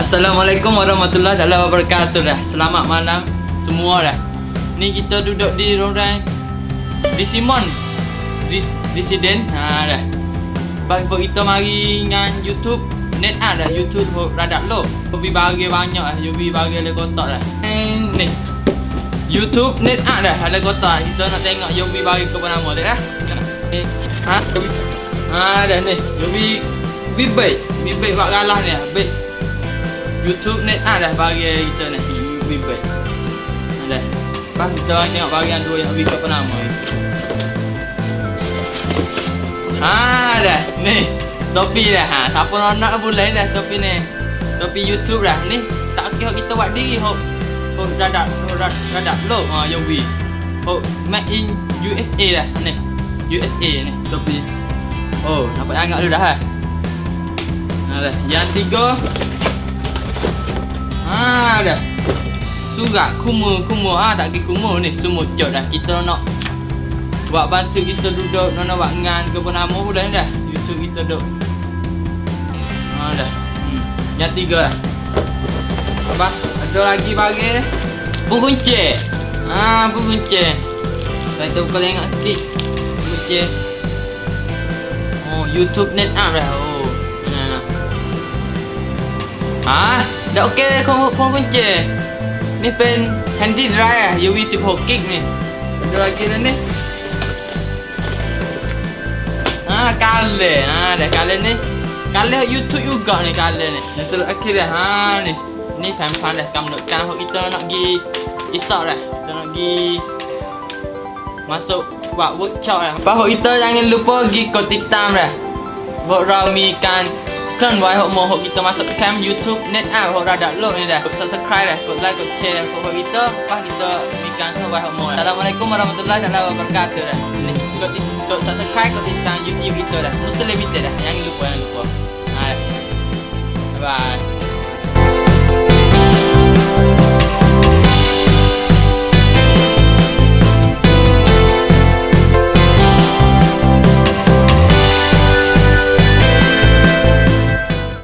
Assalamualaikum warahmatullahi wabarakatuh dah. Selamat malam semua dah. Ni kita duduk di orang di Simon. Di Disiden. Ha dah. Bagi kita mari dengan YouTube Net ah dah YouTube ho rada low. Hobi bagi banyak lah. Hobi bagi le kotak dah. And ni. YouTube net ah dah ada kotak. Kita nak tengok Yobi bagi ke nama dia dah. Ha? Ha dah ni. Yobi Bibet. Bibet buat galah ni. Bibet. YouTube net ah dah bagi kita ni Bibet. Ada. Pas kita tengok bahagian dua yang nama ni. Ha dah. Ni. Topi dah. Ha, siapa nak nak boleh dah topi ni. Topi YouTube dah. Ni tak kira kita buat diri hok. Hok dadak hok dadak low ha Yobi. Hok made in USA dah ni. USA ni topi. Oh, nampak angkat dulu dah ha. Dah. Yang tiga. Ha dah. Surat kumur kumur ah tak kira kumur ni semut jod dah. Kita nak buat bantu kita duduk nak buat ngan ke pun nama pun dah ni dah. YouTube kita duduk. Ha dah. Hmm. Yang tiga dah. Apa? Ada lagi bagi buku kunci. Ha buku kunci. Saya tu kalau ingat sikit. Buku kunci. Oh, YouTube net app dah. Oh. Ha, dah okey kau kau pen handy drive ah, UV 16 gig ni. Ada lagi dah ni. Ha, kale. Ha, dah kale ni. Kale YouTube juga ni kale ni. Yang terakhir dah. Ha ni. Ni pan-pan dah kamnutkan hok kita nak pergi isak dah. Kita nak pergi masuk buat workshop dah. Lepas hok kita jangan lupa pergi kod titam dah. Buat ramikan kan wai hok mau hok kita masuk camp YouTube net app hok dah download ni dah. Subscribe dah, kod like, kod share kod hok kita. Lepas kita mikan ke wai hok mau. Assalamualaikum warahmatullahi wabarakatuh dah. Ni kod kod subscribe kod titam YouTube kita dah. Muslim limited dah. Jangan lupa jangan lupa. Ha. Bye.